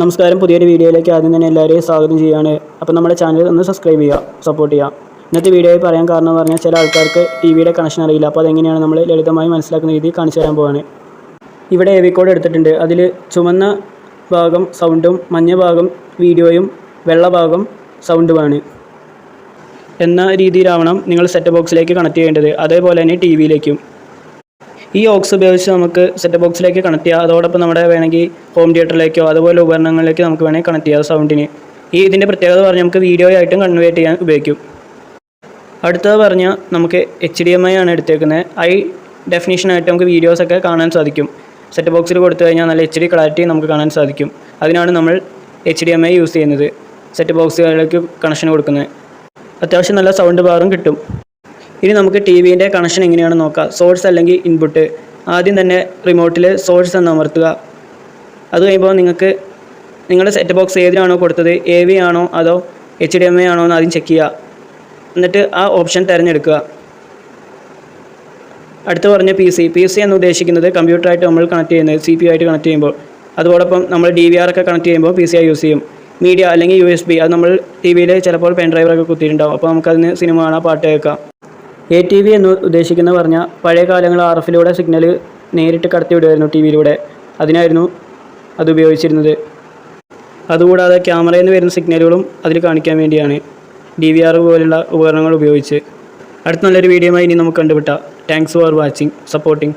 നമസ്കാരം. പുതിയൊരു വീഡിയോയിലേക്ക് ആദ്യം തന്നെ എല്ലാവരെയും സ്വാഗതം ചെയ്യുകയാണ്. അപ്പോൾ നമ്മുടെ ചാനൽ ഒന്ന് സബ്സ്ക്രൈബ് ചെയ്യുക സപ്പോർട്ട് ചെയ്യുക. ഇന്നത്തെ വീഡിയോയിൽ പറയാൻ കാരണം എന്ന് പറഞ്ഞാൽ ചില ആൾക്കാർക്ക് ടി വിയുടെ കണക്ഷൻ അറിയില്ല. അപ്പോൾ അതെങ്ങനെയാണ് നമ്മൾ ലളിതമായി മനസ്സിലാക്കുന്ന രീതി കാണിച്ചു തരാൻ പോവാണ്. ഇവിടെ എ വി കോഡ് എടുത്തിട്ടുണ്ട്. അതിൽ ചുമന്ന ഭാഗം സൗണ്ടും മഞ്ഞ ഭാഗം വീഡിയോയും വെള്ള ഭാഗം സൗണ്ടുമാണ് എന്ന രീതിയിലാവണം നിങ്ങൾ സെറ്റ് ബോക്സിലേക്ക് കണക്ട് ചെയ്യേണ്ടത്. അതേപോലെ തന്നെ ടി വിയിലേക്കും ഈ ഓക്സ് ഉപയോഗിച്ച് നമുക്ക് സെറ്റ് ബോക്സിലേക്ക് കണക്ട് ചെയ്യാം. അതോടൊപ്പം നമ്മുടെ വേണമെങ്കിൽ ഹോം തിയേറ്ററിലേക്കോ അതുപോലെ ഉപകരണങ്ങളിലേക്ക് നമുക്ക് വേണമെങ്കിൽ കണക്ട് ചെയ്യാം സൗണ്ടിന് ഈ ഇതിന്റെ പ്രത്യേകത പറഞ്ഞാൽ നമുക്ക് വീഡിയോ ആയിട്ടും കൺവേർട്ട് ചെയ്യാൻ ഉപയോഗിക്കും. അടുത്തത് പറഞ്ഞാൽ നമുക്ക് എച്ച് ഡി എം ഐ ആണ് എടുത്തേക്കുന്നത്. ഐ ഡെഫിനേഷനായിട്ട് നമുക്ക് വീഡിയോസൊക്കെ കാണാൻ സാധിക്കും. സെറ്റ് ബോക്സിൽ കൊടുത്തു കഴിഞ്ഞാൽ നല്ല എച്ച് ഡി ക്ലാരിറ്റി നമുക്ക് കാണാൻ സാധിക്കും. അതിനാണ് നമ്മൾ H D M I use ചെയ്യുന്നത്. സെറ്റ് ബോക്സുകളിലേക്ക് കണക്ഷൻ കൊടുക്കുന്നത്. അത്യാവശ്യം നല്ല സൗണ്ട് ബാറും കിട്ടും. ഇനി നമുക്ക് ടി വിന്റെ കണക്ഷൻ എങ്ങനെയാണ് നോക്കാം. സോഴ്സ് അല്ലെങ്കിൽ ഇൻപുട്ട് ആദ്യം തന്നെ റിമോട്ടിൽ സോഴ്സ് എന്ന് അമർത്തുക. അത് കഴിയുമ്പോൾ നിങ്ങൾക്ക് നിങ്ങളുടെ സെറ്റ് ബോക്സ് ഏതിനാണോ കൊടുത്തത്? എ വി ആണോ അതോ എച്ച് ഡി എം ഐ ആണോ എന്ന് ആദ്യം ചെക്ക് ചെയ്യുക. എന്നിട്ട് ആ ഓപ്ഷൻ തിരഞ്ഞെടുക്കുക. അടുത്ത് പറഞ്ഞ പി സി പി സി എന്ന് ഉദ്ദേശിക്കുന്നത് കമ്പ്യൂട്ടറായിട്ട് നമ്മൾ കണക്ട് ചെയ്യുന്നത് സി പി ആയിട്ട് കണക്ട് ചെയ്യുമ്പോൾ. അതോടൊപ്പം നമ്മൾ ഡി വി ആർ ഒക്കെ കണക്ട് ചെയ്യുമ്പോൾ പി സി ഐ യൂസ് ചെയ്യും. മീഡിയ അല്ലെങ്കിൽ യു എസ് ബി അത് നമ്മൾ ടി വിയിൽ ചിലപ്പോൾ പെൻ ഡ്രൈവറൊക്കെ കുത്തിയിട്ടുണ്ടാവും. അപ്പോൾ നമുക്കതിന് സിനിമ കാണാം പാട്ട് കേൾക്കാം. എ ടി വി എന്ന് ഉദ്ദേശിക്കുന്ന പറഞ്ഞാൽ പഴയ കാലങ്ങൾ ആർ എഫിലൂടെ സിഗ്നൽ നേരിട്ട് കടത്തി വിടുമായിരുന്നു ടി വിയിലൂടെ അതിനായിരുന്നു അത് ഉപയോഗിച്ചിരുന്നത്. അതുകൂടാതെ ക്യാമറയിൽ നിന്ന് വരുന്ന സിഗ്നലുകളും അതിൽ കാണിക്കാൻ വേണ്ടിയാണ് ഡി വി ആർ പോലുള്ള ഉപകരണങ്ങൾ ഉപയോഗിച്ച്. അടുത്ത നല്ലൊരു വീഡിയോയുമായി ഇനി നമുക്ക് കണ്ടുപിട്ടാം താങ്ക്സ് ഫോർ വാച്ചിങ് സപ്പോർട്ടിങ്